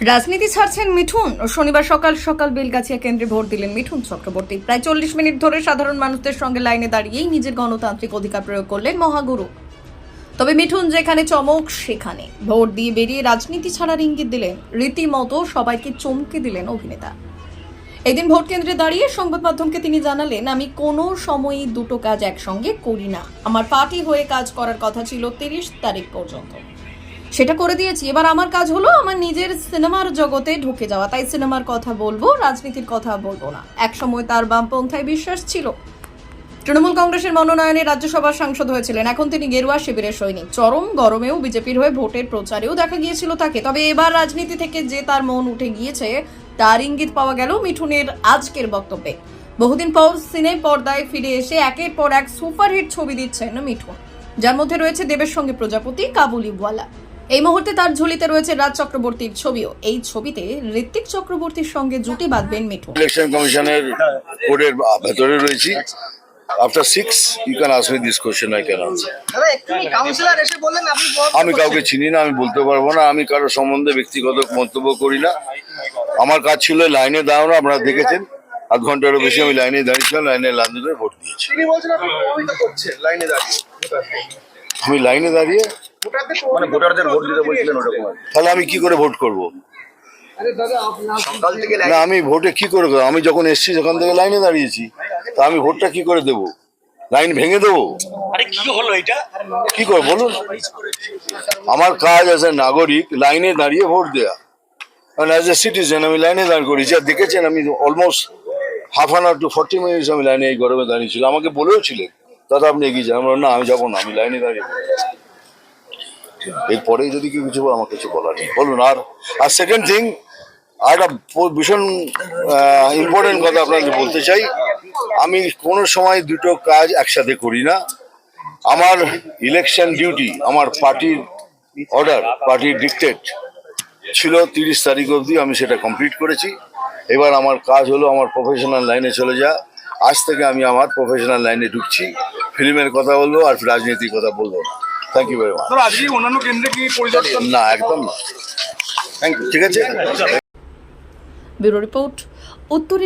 রাজনীতি ছাড়ছেন মিঠুন। শনিবার সকাল সকাল বেলগাছিয়া কেন্দ্রে ভোট দিলেন মিঠুন চক্রবর্তী। প্রায় চল্লিশ মিনিট ধরে সাধারণ মানুষদের সঙ্গে লাইনে দাঁড়িয়েই নিজের গণতান্ত্রিক অধিকার প্রয়োগ করলেন মহাগুরু। তবে মিঠুন যেখানে চমক, সেখানে। ভোট দিয়ে বেরিয়ে রাজনীতি ছাড়ার ইঙ্গিত দিলেন। রীতিমতো সবাইকে চমকে দিলেন অভিনেতা। এদিন ভোট কেন্দ্রে দাঁড়িয়ে সংবাদ মাধ্যমকে তিনি জানালেন, আমি কোনো সময়ই দুটো কাজ একসঙ্গে করি না। আমার পার্টি হয়ে কাজ করার কথা ছিল তিরিশ তারিখ পর্যন্ত। সেটা করে দিয়েছি। এবার আমার কাজ হলো আমার নিজের সিনেমার জগতে ঢুকে যাওয়া। তাই সিনেমার কথা বলব, রাজনীতির কথা বলব না। একসময় তার বামপন্থায় বিশ্বাস ছিল। তৃণমূল কংগ্রেসের মনোনয়নে রাজ্যসভার সাংসদ হয়েছিলেন। এখন তিনি গেরুয়া শিবিরের সৈনিক। চরম গরমেও বিজেপির হয়ে ভোটের প্রচারেও দেখা গিয়েছিল তাকে। তবে এবার রাজনীতি থেকে যে তার মন উঠে গিয়েছে, তার ইঙ্গিত পাওয়া গেল মিঠুনের আজকের বক্তব্যে। বহুদিন পর সিনে পর্দায় ফিরে এসে একের পর এক সুপারহিট ছবি দিচ্ছেন মিঠুন। যার মধ্যে রয়েছে দেবের সঙ্গে প্রজাপতি কাবুলিওয়ালা এই মুহূর্তে তার ঝুলিতে রয়েছে রাজ চক্রবর্তীর ছবিও। এই ছবিতে ঋত্বিক চক্রবর্তীর সঙ্গে জুটি বাঁধবেন মিঠুন। ইলেকশন কমিশনের কোডের ভেতরে রয়েছি। After six you can ask me this question I can answer দাদা এক্ষুনি কাউন্সিলর এসে বললেন আপনি পদ আমি কাউকে চিনি না আমি বলতে পারব না। আমি কারও সম্বন্ধে ব্যক্তিগত মন্তব্য করি না। আমার কাজ ছিল লাইনে দাঁড়ানো আপনারা দেখেছেন। আধ ঘন্টারও বেশি আমি লাইনে দাঁড়িয়েছিলাম লাইনে লাইনে ভোট দিয়েছি। তিনি বলছেন আপনি লাইনে দাঁড়িয়ে। আমি লাইনে দাঁড়িয়ে মানে ভোটারদের ভোট দিতে বলছিলেন ওরকম তাহলে আমি কি করে ভোট করব? না আমি ভোটে কি করে করব? আমি যখন এসছি সেখান থেকে লাইনে দাঁড়িয়েছি। তা আমি ভোটটা কি করে দেবো? লাইন ভেঙে দেবো? কি এটা? কি করে বলুন? আমার কাজ এ নাগরিক লাইনে দাঁড়িয়ে ভোট দেয়া। কারণ অ্যাজ এ সিটিজেন আমি লাইনে দাঁড় করেছি। আর দেখেছেন আমি almost half an hour to forty minutes আমি লাইনে এই গরমে দাঁড়িয়েছিলাম আমাকে বলেও ছিলেন দাদা আপনি এগিয়ে যান। আমি বললাম, না আমি যাব না আমি লাইনে দাঁড়িয়ে। এরপরে যদি কেউ কিছু আমার কিছু বলার নেই। বলুন আর আর সেকেন্ড থিং আর একটা ভীষণ ইম্পর্টেন্ট কথা আপনাকে বলতে চাই। আমি কোনো সময় দুটো কাজ একসাথে করি না। আমার ইলেকশন ডিউটি আমার পার্টির অর্ডার পার্টির ডিকটেট ছিল তিরিশ তারিখ অবধি আমি সেটা কমপ্লিট করেছি। এবার আমার কাজ হলো আমার প্রফেশনাল লাইনে চলে যা। আজ থেকে আমি আমার প্রফেশনাল লাইনে ঢুকছি। ফিল্মের কথা বলব আর রাজনীতির কথা বলব না। থ্যাংক ইউ ভেরি মাচ আজকে অন্যান্য কেন্দ্রে কি পরিদর্শন? না একদম না। থ্যাংক ইউ ঠিক আছে? ব্যুরো রিপোর্ট উত্তরের